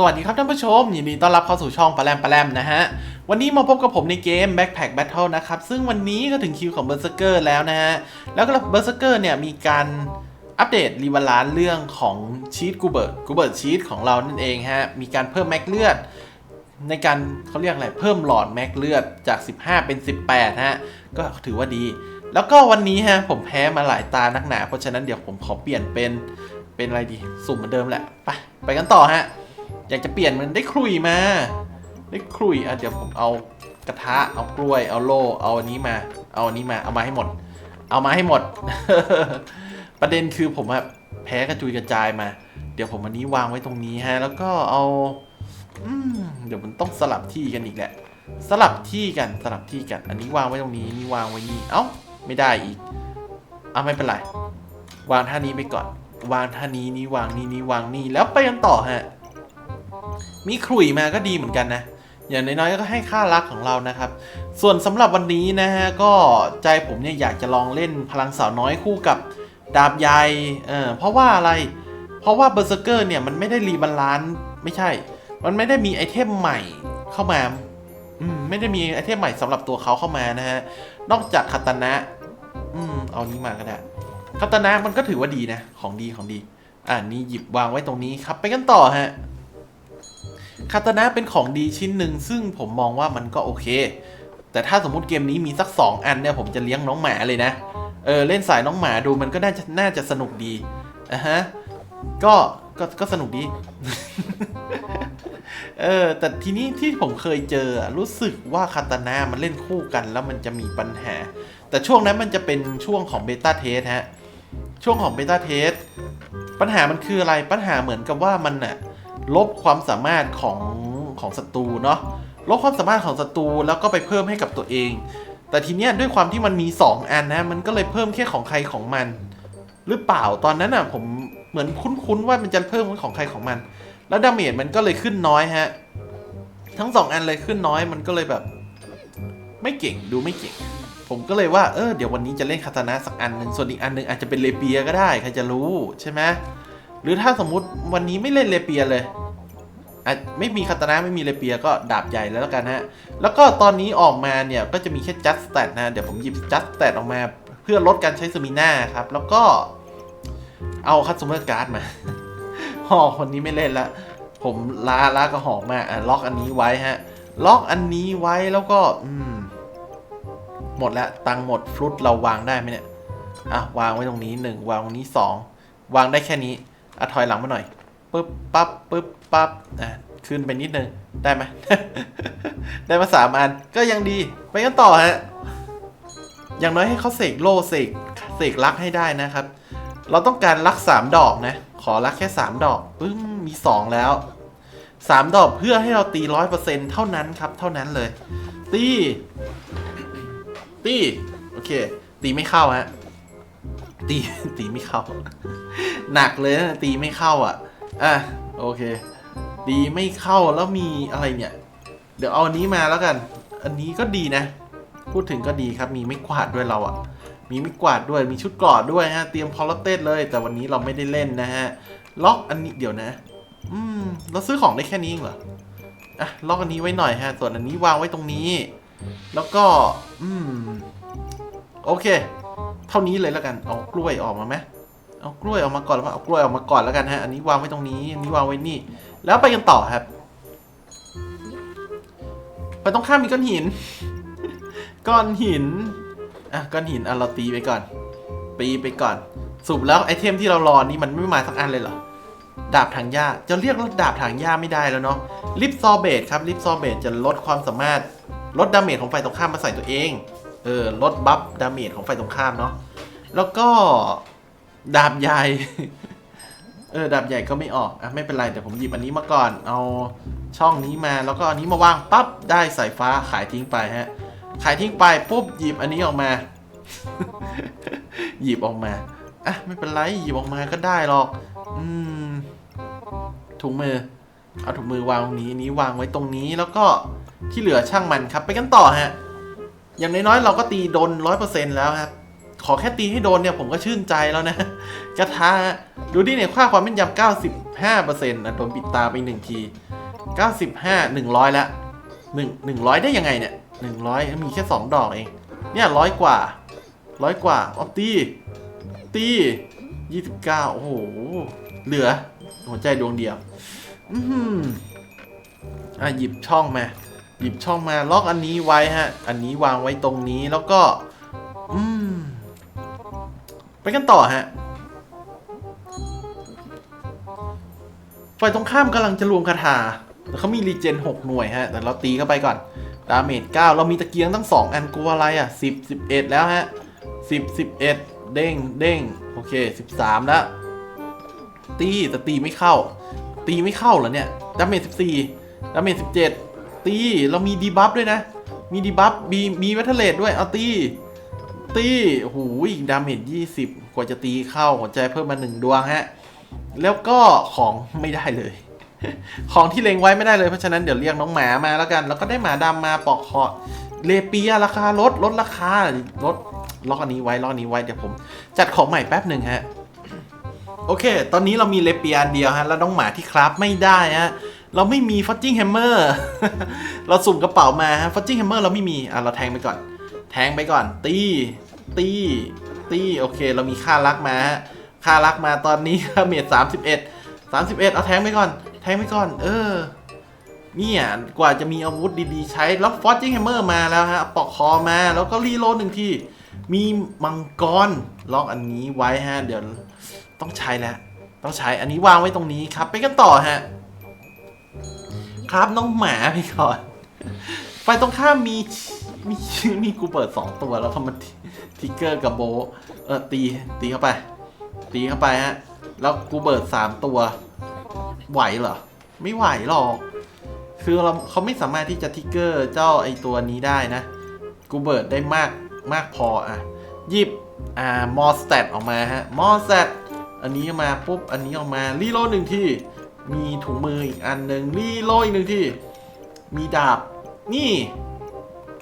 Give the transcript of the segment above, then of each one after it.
สวัสดีครับท่านผู้ชม ยินดีต้อนรับเข้าสู่ช่องปลาแรมปลาแรมนะฮะ วันนี้มาพบกับผมในเกม Backpack Battle นะครับ ซึ่งวันนี้ก็ถึงคิวของ Berserker แล้วนะฮะ แล้วก็ Berserker เนี่ย มีการอัปเดตรีวาลานเรื่องของชีตกูเบิร์ตกูเบิร์ตชีตของเรานั่นเองฮะ มีการเพิ่มแม็กเลือด ในการเขาเรียกอะไร เพิ่มหลอดแม็กเลือดจาก 15 เป็น 18 ฮะ ก็ถือว่าดี แล้วก็วันนี้ฮะผมแพ้มาหลายตานักหนา เพราะฉะนั้นเดี๋ยวผมขอเปลี่ยนเป็นเป็นอะไรดี สุ่มเหมือนเดิมแหละ ไปไปกันต่อฮะ อยากจะเปลี่ยนมันได้ครุยมา ได้ครุยอะเดี๋ยวผมเอากระทะเอากล้วยเอาโล่เอาอันนี้มา เอาอันนี้มาเอามาให้หมด เอามาให้หมด ประเด็นคือผมอะแพ้กระจุยกระจายมา เดี๋ยวผมอันนี้วางไว้ตรงนี้ฮะ แล้วก็เอาอเดี๋ยวมันต้องสลับที่กันอีกแหละ สลับที่กันสลับที่กัน อันนี้วางไว้ตรงนี้นี่วางไว้นี่เอ้าไม่ได้อีกเอาไม่เป็นไร วางท่านี้ไปก่อน วางท่านี้นี่วางนี่นี่วางนี่แล้วไปกันต่อฮะ มีขลุ่ยมาก็ดีเหมือนกันนะ อย่างน้อยๆก็ให้ค่ารักของเรานะครับ ส่วนสำหรับวันนี้นะฮะก็ใจผมเนี่ยอยากจะลองเล่นพลังสาวน้อยคู่กับดาบใหญ่เออเพราะว่าอะไร เพราะว่าเบอร์เซอร์เกอร์เนี่ยมันไม่ได้รีบาลานซ์ไม่ใช่ มันไม่ได้มีไอเทมใหม่เข้ามาอืมไม่ได้มีไอเทมใหม่สำหรับตัวเขาเข้ามานะฮะ นอกจากคาตานะ อืม เอานี้มาก็ได้คาตานะมันก็ถือว่าดีนะ ของดีของดี อ่านี่หยิบวางไว้ตรงนี้ครับ ไปกันต่อฮะ คาตานะเป็นของดีชิ้นหนึ่งซึ่งผมมองว่ามันก็โอเค แต่ถ้าสมมุติเกมนี้มีสัก 2 อันเนี่ยผมจะเลี้ยงน้องหมาเลยนะ เออเล่นสายน้องหมาดูมันก็น่าจะน่าจะสนุกดีอะฮะก็ก็ก็สนุกดี เออ แต่ทีนี้ที่ผมเคยเจอรู้สึกว่าคาตานะมันเล่นคู่กันแล้วมันจะมีปัญหา แต่ช่วงนั้นมันจะเป็นช่วงของเบต้าเทสฮะ ช่วงของเบต้าเทสปัญหามันคืออะไร ปัญหาเหมือนกับว่ามันน่ะ ลบความสามารถของของศัตรูเนาะลบความสามารถของศัตรูแล้วก็ไปเพิ่มให้กับตัวเอง แต่ทีเนี้ยด้วยความที่มันมี 2 อันนะมันก็เลยเพิ่มแค่ของใครของมัน หรือเปล่าตอนนั้นอะผมเหมือนคุ้นๆว่ามันจะเพิ่มของใครของมัน แล้วดาเมจมันก็เลยขึ้นน้อยฮะทั้งสองอันเลยขึ้นน้อยมันก็เลยแบบ ไม่เก่งดูไม่เก่ง ผมก็เลยว่าเออเดี๋ยววันนี้จะเล่นคาตานะสักอันหนึ่งส่วนอีกอันหนึ่งอาจจะเป็นเลเปียก็ได้ใครจะรู้ใช่ไหม หรือถ้าสมมุติวันนี้ไม่เล่นเลเปียเลยอะไม่มีคาตานะไม่มีเลเปียก็ดาบใหญ่แล้วกันฮะ แล้วก็ตอนนี้ออกมาเนี่ยก็จะมีแค่จัสแตทนะเดี๋ยวผมหยิบจัสแตทออกมาเพื่อลดการใช้สมิน่าครับ แล้วก็เอาคัตซูเมอร์การ์ดมาห่อคนนี้ไม่เล่นละ ผมล้าล้าก็หอกมาอะล็อกอันนี้ไว้ฮะ ล็อกอันนี้ไว้แล้วก็อืมหมดแล้วตังหมดฟลุตเราวางได้ไหมเนี่ยอะวางไว้ตรงนี้หนึ่งวางตรงนี้สองวางได้แค่นี้ อะถอยหลังมาหน่อยปึ๊บปั๊บปึ๊บปั๊บอะขึ้นไปนิดนึงได้ไหมได้มาสามอันก็ยังดี ไปกันต่อฮะอย่างน้อยให้เขาเสกโลเสกเสกลักให้ได้นะครับ เราต้องการลักสามดอกนะ ขอลักแค่สามดอกปึ้มมีสองแล้วสามดอกเพื่อให้เราตีร้อยเปอร์เซ็นเท่านั้นครับ เท่านั้นเลย ตีตีโอเค ตีไม่เข้าฮะตีตีไม่เข้า หนักเลยนะตีไม่เข้าอะ อะโอเค ตีไม่เข้าแล้วมีอะไรเนี่ย เดี๋ยวเอาอันนี้มาแล้วกัน อันนี้ก็ดีนะ พูดถึงก็ดีครับมีไม่กวาดด้วยเราอะ มีไม่กวาดด้วยมีชุดกราะด้วยฮะเตรียมคอร์เต้เลย แต่วันนี้เราไม่ได้เล่นนะฮะล็อกอันนี้เดี๋ยวนะ อืมเราซื้อของได้แค่นี้เองเหรออะล็อกอันนี้ไว้หน่อยฮะ ส่วนอันนี้วางไว้ตรงนี้ แล้วก็ อืม โอเค เท่านี้เลยแล้วกัน เอากล้วยออกมาไหม เอากล้วยออกมาก่อนแล้วเอากล้วยออกมาก่อนแล้วกันฮะ อันนี้วางไว้ตรงนี้ อันนี้วางไว้นี่ แล้วไปกันต่อครับ ไปตรงข้ามมีก้อนหิน ก้อนหิน อะ ก้อนหินอะเราตีไปก่อน ตีไปก่อนสรุปแล้วไอเทมที่เรารอนี่มันไม่มาสักอันเลยเหรอ ดาบถังหญ้า จะเรียกว่าดาบถังหญ้าไม่ได้แล้วเนาะ ลิปซอเบตครับ ลิปซอเบตจะลดความสามารถ ลดดาเมจของฝ่ายตรงข้ามมาใส่ตัวเอง เออ ลดบัฟดาเมจของฝ่ายตรงข้ามเนาะ แล้วก็ ดาบใหญ่ เออ ดาบใหญ่ก็ไม่ออก อะ ไม่เป็นไร เดี๋ยวผมหยิบอันนี้มาก่อน เอาช่องนี้มา แล้วก็อันนี้มาวางปั๊บ ได้สายฟ้าขายทิ้งไปฮะ ขายทิ้งไปปุ๊บหยิบอันนี้ออกมา หยิบออกมา อะ ไม่เป็นไร หยิบออกมาก็ได้หรอก อืม ถุงมือ เอาถุงมือวางตรงนี้นนี้วางไว้ตรงนี้ แล้วก็ที่เหลือช่างมันครับ ไปกันต่อฮะ อย่างน้อยๆเราก็ตีโดนร้อยเปอร์เซ็นแล้วครับ ขอแค่ตีให้โดนเนี่ยผมก็ชื่นใจแล้วนะกระทะดูดิเนี่ยค่าความแม่นยำ95%นะโดนปิดตาไปหนึ่งที95 100ละ1 100 ได้ยังไงเนี่ย 100 มีแค่ 2 ดอกเอง เนี่ยร้อยกว่าร้อยกว่าออฟตีตี29 โอ้โห เหลือ หัวใจดวงเดียว อือหืออะหยิบช่องมา หยิบช่องมาล็อกอันนี้ไว้ฮะ อันนี้วางไว้ตรงนี้แล้วก็ อืม กันต่อฮะฝ่ายตรงข้ามกำลังจะรวมคาถาแต่เขามีรีเจน 6 หน่วยฮะ แต่เราตีเข้าไปก่อน ดาเมจ 9 เรามีตะเกียงตั้ง 2 อันกลัวอะไรอะ 10 11 แล้วฮะ 10 11 เด้งเด้งโอเค 13 แล้ว ตีแต่ตีไม่เข้า ตีไม่เข้าเหรอเนี่ย ดาเมจ 14 ดาเมจ 17 ตี เรามีดีบัฟด้วยนะ มีดีบัฟมีมีวัตเทเลตด้วย เอาตี ตีโอ้โหดาเมจ20กว่าจะตีเข้าหัวใจเพิ่มมา1ดวงฮะ แล้วก็ของไม่ได้เลย ของที่เล็งไว้ไม่ได้เลยเพราะฉะนั้นเดี๋ยวเรียกน้องหมามาแล้วกัน แล้วก็ได้หมาดำมาปอกคอเลเปียราคาลดลดราคาลดล็อกอันนี้ไว้ล็อกนี้ไว้เดี๋ยวผม จัดของใหม่แป๊บหนึ่งฮะโอเค ตอนนี้เรามีเลเปียอันเดียวฮะ แล้วน้องหมาที่คราฟไม่ได้ฮะ เราไม่มีฟอ d จิ้งแฮมเมอร์ เราสุ่มกระเป๋ามาฮะฟอ d จิ้งแฮมเมอร์เราไม่มี อะ เราแทงไปก่อน แทงไปก่อน ตี ตี ตี โอเค เรามีค่ารักมาฮะ ค่ารักมาตอนนี้เมจสามสิบเอ็ดสามสิบเอ็ดเอาแทงไปก่อน แทงไปก่อน เออ เนี่ยกว่าจะมีอาวุธดีๆ ใช้ แล้วฟอ d จิ้งแฮมเมอร์มาแล้วฮะ ปอกคอมา แล้วก็รีโลดหนึ่งที มีมังกร ล็อกอันนี้ไว้ฮะ เดี๋ยวต้องใช้แล้ว ต้องใช้ อันนี้วางไว้ตรงนี้ครับ ไปกันต่อฮะ ครับน้องหมาไปก่อน ไฟตรงข้ามมี มีมีกูเปิดสองตัวแล้วเขามาทิกเกอร์กับโบเออตีตีเข้าไป ตีเข้าไปฮะ แล้วกูเบิดสามตัว ไหวเหรอ ไม่ไหวหรอก คือเราเขาไม่สามารถที่จะทิกเกอร์เจ้าไอตัวนี้ได้นะ กูเบิดได้มากมากพออะหยิบอ่ามอสแตทออกมาฮะมอสแตทอันนี้มาปุ๊บอันนี้ออกมารีโลดหนึ่งที่มีถุงมืออีกอันหนึ่งรีโลดอีกหนึ่งที่มีดาบนี่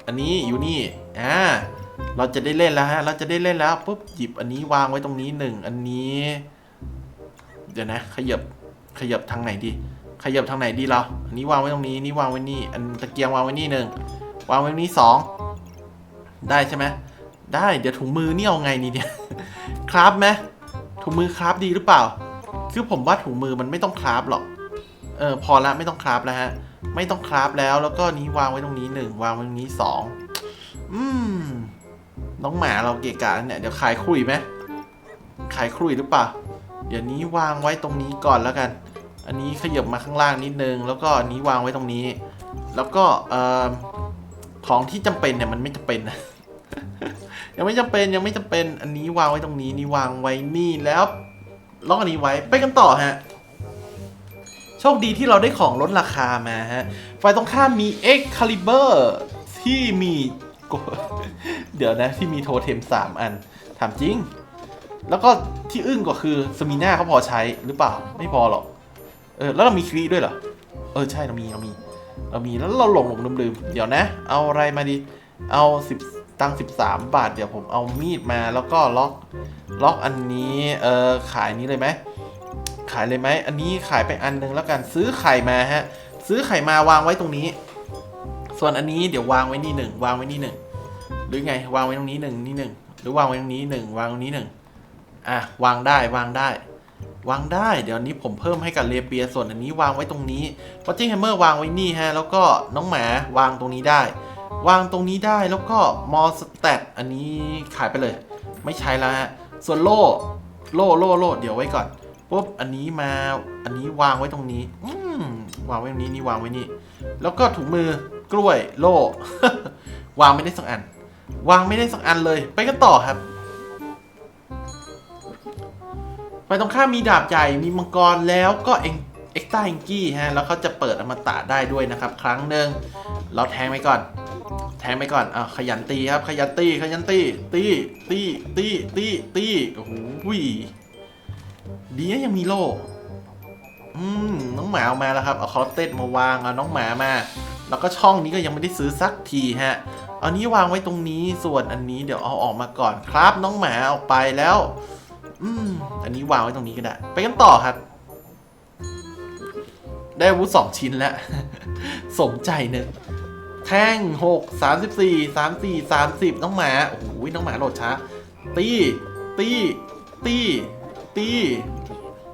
อันนี้อยู่นี่อ่าเราจะได้เล่นแล้วฮะ เราจะได้เล่นแล้วปุ๊บหยิบอันนี้วางไว้ตรงนี้หนึ่งอันนี้ เดี๋ยวนะ ขยับขยับทางไหนดี ขยับทางไหนดีเราอันนี้วางไว้ตรงนี้นี่วางไว้นี่ อันตะเกียงวางไว้นี่หนึ่งวางไว้นี่สองได้ใช่ไหมได้เดี๋ยวถุงมือนี่เอาไงนี่เนี่ยคราฟไหมถุงมือคราฟดีหรือเปล่า คือผมว่าถุงมือมันไม่ต้องคราฟหรอกเออพอละไม่ต้องคราฟแล้วฮะ ไม่ต้องคราฟแล้วแล้วก็นี้วางไว้ตรงนี้หนึ่งวางไว้ตรงนี้สองอืมน้องหมาเราเกะกะเนี่ยเดี๋ยวขายคุยไหมขายคุยหรือเปล่าเดี๋ยวนี้วางไว้ตรงนี้ก่อนแล้วกัน อันนี้ขยับมาข้างล่างนิดนึง แล้วก็อันนี้วางไว้ตรงนี้ แล้วก็เอ่อของที่จำเป็นเนี่ยมันไม่จำเป็นนะยังไม่จำเป็นยังไม่จำเป็นอันนี้วางไว้ตรงนี้นี่วางไว้นี่แล้วล็อกอันนี้ไว้ไปกันต่อฮะ คดีที่เราได้ของลดราคามาฮะฝ่ายตรงข้ามมี Excalibur ที่มีเดี๋ยวนะที่มีโทเทม 3 อันถามจริง แล้วก็ที่อึ้งกว่าคือสมิน่าเขาพอใช้หรือเปล่าไม่พอหรอกเออแล้วเรามีครีด้วยเหรอ เออใช่เรามีเรามี เรามีแล้วเราหลงหลงลืมลืมเดี๋ยวนะ เอาอะไรมาดี เอาสิบตังสิบสามบาท เดี๋ยวผมเอามีดมาแล้วก็ล็อกล็อกอันนี้เออขายนี้เลยไหม ขายเลยไหมอันนี้ขายไปอันหนึงแล้วกันซื้อไข่มาฮะ ซื้อไข่มาวางไว้ตรงนี้ ส่วนอันนี้เดี๋ยววางไว้นี่หนึ่งวางไว้นี่หนึ่งหรือไงวางไว้ตรงนี้หนึ่งนี่หนึ่งหรือวางไว้ตรงนี้หนึ่งวางตรงนี้หนึ่งอะวางได้วางได้ วางได้ เดี๋ยวนี้ผมเพิ่มให้กับเลเปียส่วนอันนี้วางไว้ตรงนี้พอจิ้งแฮมเมอร์วางไว้นี่ฮะแล้วก็น้องหมาวางตรงนี้ได้ วางตรงนี้ได้แล้วก็มอสแตทอันนี้ขายไปเลย ไม่ใช้แล้วฮะส่วนโล่โล่โล่โล่เดี๋ยวไว้ก่อน ปุ๊บอันนี้มาอันนี้วางไว้ตรงนี้ อืมวางไว้ตรงนี้นี่วางไว้นี่ แล้วก็ถุงมือกล้วยโล่ วางไม่ได้สักอัน วางไม่ได้สักอันเลย ไปกันต่อครับไปตรงข้ามมีดาบใหญ่มีมังกรแล้วก็เอ็งเอ็กต้าเอ็งกี้ฮะแล้วเขาจะเปิดอมตะได้ด้วยนะครับ ครั้งหนึ่งเราแทงไปก่อน แทงไปก่อนอะขยันตีครับ ขยันตีขยันตีตีตีตีตีตีโอ้โห ดีนะยังมีโล่อืมน้องหมาเอามาแล้วครับ เอาคอร์เตสมาวางเอาน้องหมามา แล้วก็ช่องนี้ก็ยังไม่ได้ซื้อสักทีฮะเอานี้วางไว้ตรงนี้ ส่วนอันนี้เดี๋ยวเอาออกมาก่อนครับ น้องหมาออกไปแล้ว อืม อันนี้วางไว้ตรงนี้ก็ได้ ไปกันต่อครับ ได้อาวุธสองชิ้นแล้ว สมใจเนอะแท่งหกสามสิบสี่สามสี่สามสิบน้องหมา โอ้โหน้องหมาโหลดช้า ตี ตี ตี ตี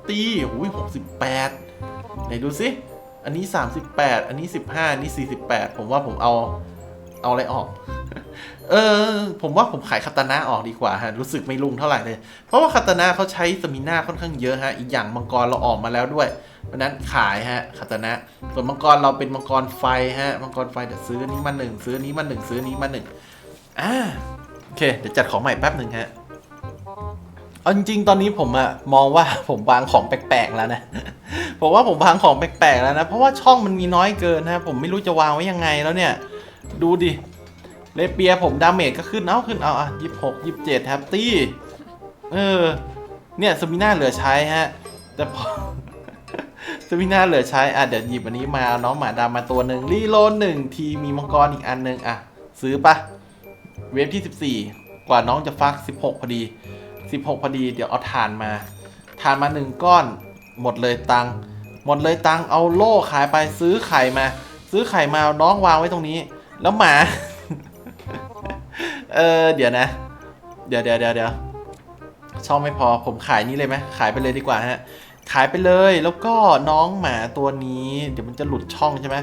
ตีโอ้ยหกสิบแปดไหนดูสิ อันนี้สามสิบแปดอันนี้สิบห้าอันนี้สี่สิบแปดผมว่าผมเอาเอาอะไรออก เออ ผมว่าผมขายคาตานะออกดีกว่าฮะ รู้สึกไม่รุ่งเท่าไหร่เลย เพราะว่าคาตานะเขาใช้สมิน่าค่อนข้างเยอะฮะ อีกอย่างมังกรเราออกมาแล้วด้วย เพราะนั้นขายฮะคาตานะ ส่วนมังกรเราเป็นมังกรไฟฮะ มังกรไฟเดี๋ยวซื้อนี้มาหนึ่งซื้ออนนี้มาหนึ่งซื้ออนนี้มาหนึ่งอ่า โอเค เดี๋ยวจัดของใหม่แป๊บหนึ่งฮะ เอาจริงๆ ตอนนี้ผมอะมองว่าผมวางของแปลกๆแล้วนะ ผมว่าผมวางของแปลกๆแล้วนะ เพราะว่าช่องมันมีน้อยเกินนะ ผมไม่รู้จะวางไว้ยังไงแล้วเนี่ย ดูดิ เลเปียผมดาเมจก็ขึ้น เอาขึ้น เอาอะยี่สิบหกยี่สิบเจ็ดแฮปตี้ เออ เนี่ยสมิน่าเหลือใช้ฮะ แต่พอสมิน่าเหลือใช้ อะเดี๋ยวหยิบอันนี้มาเอาน้องหมาดำมาตัวหนึ่งรีโลดหนึ่งทีมีมังกรอีกอันหนึ่งอะ ซื้อปะเวฟที่14กว่าน้องจะฟัก16พอดี 16 พอดี เดี๋ยวเอาถ่านมาถ่านมาหนึ่งก้อน หมดเลยตังหมดเลยตังเอาโล่ขายไปซื้อไข่มา ซื้อไข่มาเอาน้องวางไว้ตรงนี้ แล้วหมา เออเดี๋ยวนะ เดี๋ยวเดี๋ยวเดี๋ยวเดี๋ยวช่องไม่พอผมขายนี้เลยไหมขายไปเลยดีกว่าฮะ ขายไปเลยแล้วก็น้องหมาตัวนี้ เดี๋ยวมันจะหลุดช่องใช่ไหม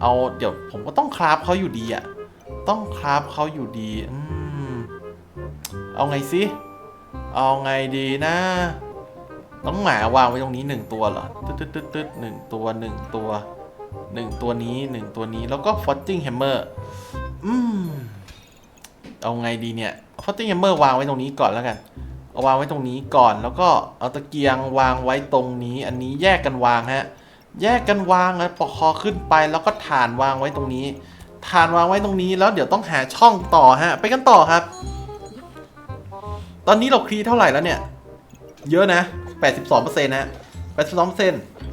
เอาเดี๋ยวผมก็ต้องคราฟเขาอยู่ดีอะต้องคราฟเขาอยู่ดีอืมเอาไงสิ เอาไงดีนะน้องหมาวางไว้ตรงนี้หนึ่งตัวเหรอตึ๊ดตึ๊ดตึ๊ดตึ๊ดหนึ่งตัวหนึ่งตัวหนึ่งตัวนี้หนึ่งตัวนี้แล้วก็ฟอตติ้งแฮมเมอร์อืมเอาไงดีเนี่ยฟอตติ้งแฮมเมอร์วางไว้ตรงนี้ก่อนแล้วกันเอาวางไว้ตรงนี้ก่อนแล้วก็เอาตะเกียงวางไว้ตรงนี้ อันนี้แยกกันวางฮะ แยกกันวางแล้วปอกคอขึ้นไปแล้วก็ฐานวางไว้ตรงนี้ ฐานวางไว้ตรงนี้แล้วเดี๋ยวต้องหาช่องต่อฮะ ไปกันต่อครับ ตอนนี้เราคลีเท่าไหร่แล้วเนี่ย เยอะนะ 82%นะฮะ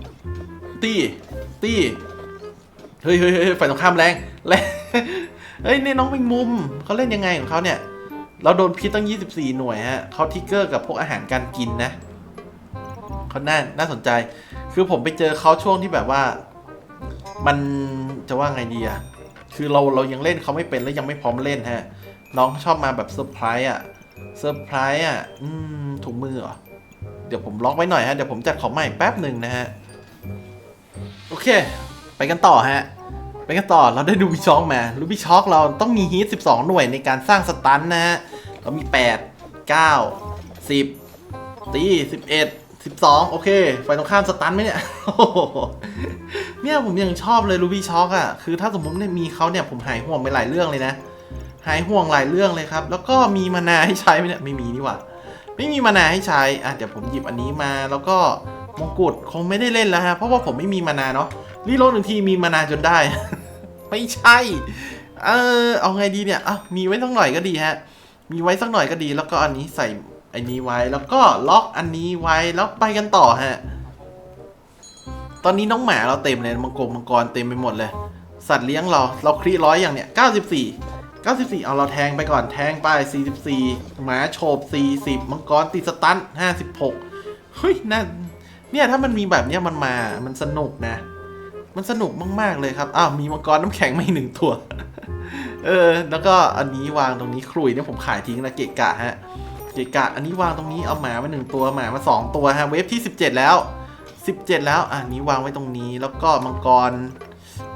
82%ตีตีเฮ้ยเฮ้ยเฮ้ยฝ่ายตรงข้ามแรงแรงเฮ้ยนี่น้องเป็นมุมเขาเล่นยังไงของเขาเนี่ย เราโดนพิษตั้ง 24 หน่วยฮะเขาทิกเกอร์กับพวกอาหารการกินนะเขาน่าน่าสนใจ คือผมไปเจอเขาช่วงที่แบบว่า มันจะว่าไงดีอะคือเราเรายังเล่นเขาไม่เป็นและยังไม่พร้อมเล่นฮะ น้องชอบมาแบบเซอร์ไพรส์อะ เซอร์ไพรส์อะ อืม ถุงมือเหรอ เดี๋ยวผมล็อกไว้หน่อยฮะ เดี๋ยวผมจัดของใหม่แป๊บหนึ่งนะฮะ โอเค ไปกันต่อฮะ ไปกันต่อ เราได้ดูบิช็อกมารูบิช็อกเราต้องมีฮีท12 หน่วยในการสร้างสตันนะฮะ เรามี 8 9 10 ตี 11 12 โอเคไฟตรงข้ามสตันไหมเนี่ย เนี่ยผมยังชอบเลยรูบิช็อกอะ คือถ้าสมมติเนี่ยมีเขาเนี่ยผมหายห่วงไปหลายเรื่องเลยนะ หายห่วงหลายเรื่องเลยครับ แล้วก็มีมานาให้ใช้ไหมเนี่ยไม่มีนี่หว่าไม่มีมานาให้ใช้อะเดี๋ยวผมหยิบอันนี้มาแล้วก็มงกุฎคงไม่ได้เล่นแล้วฮะเพราะว่าผมไม่มีมานาเนาะรีโหลดหนึ่งทีมีมานาจนได้ ไม่ใช่เออเอาไงดีเนี่ยอะมีไว้สักหน่อยก็ดีฮะ มีไว้สักหน่อยก็ดี แล้วก็อันนี้ใส่อันนี้ไว้แล้วก็ล็อกอันนี้ไว้แล้วไปกันต่อฮะตอนนี้น้องหมาเราเต็มเลยมังกรมังกรเต็มไปหมดเลย สัตว์เลี้ยงเราเราครีร้อยอย่างเนี้ย94 94 เอาเราแทงไปก่อนแทงไป 44หมาโฉบ40 มังกรติดสตัน56 เฮ้ยน่าเนี่ยถ้ามันมีแบบเนี้ยมันมา มันสนุกนะ มันสนุกมากๆเลยครับ อ้าวมีมังกรน้ำแข็งไม่หนึ่งตัว เออ แล้วก็อันนี้วางตรงนี้ขลุ่ยเนี่ยผมขายทิ้งนะเกะกะฮะ เกะกะ อันนี้วางตรงนี้เอาหมามาหนึ่งตัวหมามาสองตัวฮะเวฟที่ 17 แล้ว 17 แล้วอันนี้วางไว้ตรงนี้แล้วก็มังกร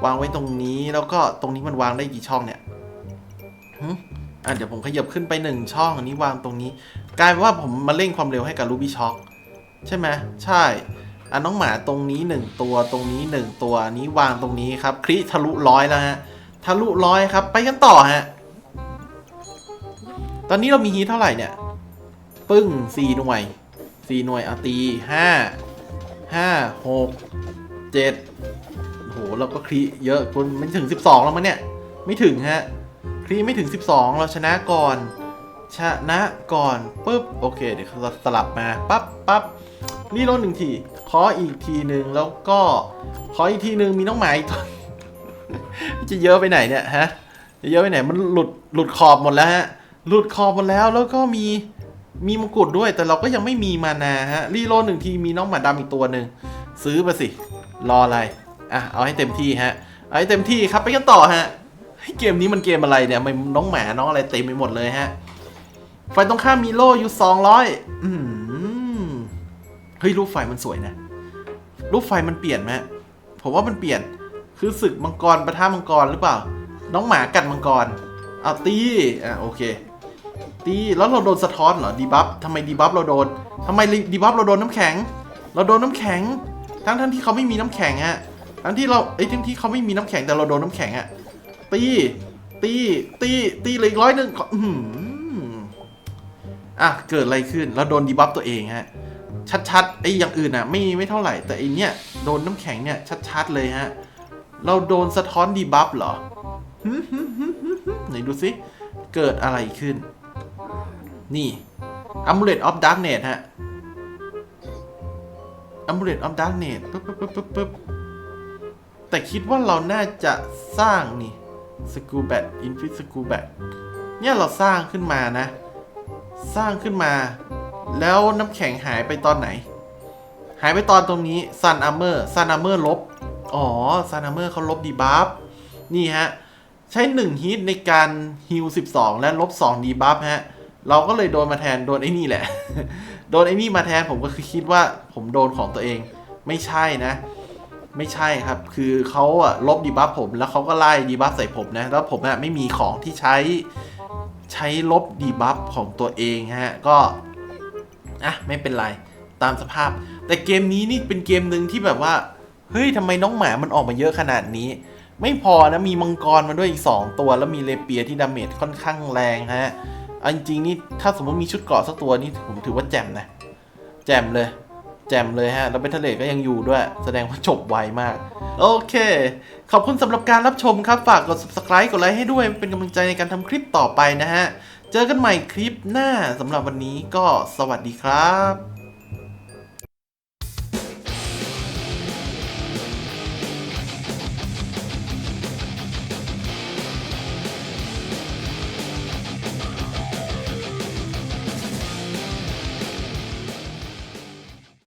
วางไว้ตรงนี้แล้วก็ตรงนี้มันวางได้กี่ช่องเนี่ย อะเดี๋ยวผมขยับขึ้นไปหนึ่งช่องอันนี้วางตรงนี้ กลายเป็นว่าผมมาเร่งความเร็วให้กับรูบี้ช็อคใช่ไหมใช่อะน้องหมาตรงนี้หนึ่งตัวตรงนี้หนึ่งตัวนี้วางตรงนี้ครับคลิทะลุร้อยแล้วฮะทะลุร้อยครับ ไปกันต่อฮะตอนนี้เรามีฮีทเท่าไหร่เนี่ย ปึ้งสี่หน่วยสี่หน่วยอาตีห้าห้าหกเจ็ดโหเราก็คลีเยอะคุณไม่ถึงสิบสองแล้วมั้งเนี่ย ไม่ถึงฮะ คลีไม่ถึงสิบสองเราชนะก่อน ชนะก่อนปุ๊บโอเค เดี๋ยวเราสลับมาปั๊บปั๊บนี่ลดหนึ่งทีขออีกทีหนึ่งแล้วก็ขออีกทีหนึ่งมีน้องหมาอีกตัวจะเยอะไปไหนเนี่ยฮะจะเยอะไปไหนมันหลุดหลุดขอบหมดแล้วฮะหลุดขอบหมดแล้วแล้วก็มีมีมงกุฎด้วย แต่เราก็ยังไม่มีมานาฮะรีโลดหนึ่งทีมีน้องหมาดำอีกตัวหนึ่งซื้อมาสิ รออะไร อะ เอาให้เต็มที่ฮะ เอาให้เต็มที่ครับไปกันต่อฮะ เกมนี้มันเกมอะไรเนี่ยมันน้องหมาน้องอะไรเต็มไปหมดเลยฮะไฟตรงข้ามมีโล่อยู่200อืมเฮ้ยรูปไฟมันสวยนะ รูปไฟมันเปลี่ยนไหมผมว่ามันเปลี่ยน คือศึกมังกรประท่ามังกรหรือเปล่า น้องหมากัดมังกรเอาตีอะโอเค ตีแล้วเราโดนสะท้อนเหรอดีบัฟทำไมดีบัฟเราโดนทำไมดีบัฟเราโดนน้ำแข็ง เราโดนน้ำแข็ง ทั้งทั้งที่เขาไม่มีน้ำแข็งอะทั้งที่เราเอ้ยทั้งที่เขาไม่มีน้ำแข็งแต่เราโดนน้ำแข็งอะ ตี ตี ตี ตีเลยอีกร้อยหนึ่งก็อื้อหืออะ เกิดอะไรขึ้นเราโดนดีบัฟตัวเองฮะ ชัดๆ ไอ้อย่างอื่นอะ ไม่ไม่เท่าไหร่ แต่ไอ้เนี้ยโดนน้ำแข็งเนี่ยชัดๆ เลยฮะ เราโดนสะท้อนดีบัฟเหรอหึหึหึหึหึไหนดูสิ เกิดอะไรขึ้น นี่ Amulet of Darkness ฮะ Amulet of Darkness ปึ๊บปึ๊บปึ๊บปึ๊บปึ๊บแต่คิดว่าเราน่าจะสร้างนี่ สกูแบตอินฟิสกูแบตเนี่ยเราสร้างขึ้นมานะ สร้างขึ้นมา แล้วน้ำแข็งหายไปตอนไหน หายไปตอนตรงนี้ซันอัมเมอร์ซันอัมเมอร์ลบ อ๋อซันอัมเมอร์เขาลบดีบัฟนี่ฮะ ใช้ 1 ฮิตในการฮิล12 และลบ2ดีบัฟฮะ เราก็เลยโดนมาแทนโดนไอ้นี่แหละ โดนไอ้นี่มาแทนผมก็คือคิดว่าผมโดนของตัวเอง ไม่ใช่นะ ไม่ใช่ครับ คือเขาอะลบดีบัฟผม แล้วเขาก็ไล่ดีบัฟใส่ผมนะ แล้วผมอะไม่มีของที่ใช้ใช้ลบดีบัฟของตัวเองฮะ ก็อะไม่เป็นไร ตามสภาพ แต่เกมนี้นี่เป็นเกมหนึ่งที่แบบว่า เฮ้ยทำไมน้องหมามันออกมาเยอะขนาดนี้ ไม่พอนะมีมังกรมาด้วยอีก 2 ตัว แล้วมีเลเปียที่ดาเมจค่อนข้างแรงฮะเอาจริงนี่ถ้าสมมติมีชุดเกราะสักตัวนี่ผมถือว่าแจ่มนะ แจ่มเลย แจ่มเลยฮะ แล้วเบทเทเลก็ยังอยู่ด้วย แสดงว่าจบไวมาก โอเค ขอบคุณสำหรับการรับชมครับ ฝากกด subscribe กดไลค์ให้ด้วย เป็นกำลังใจในการทำคลิปต่อไปนะฮะ เจอกันใหม่คลิปหน้าสำหรับวันนี้ก็สวัสดีครับ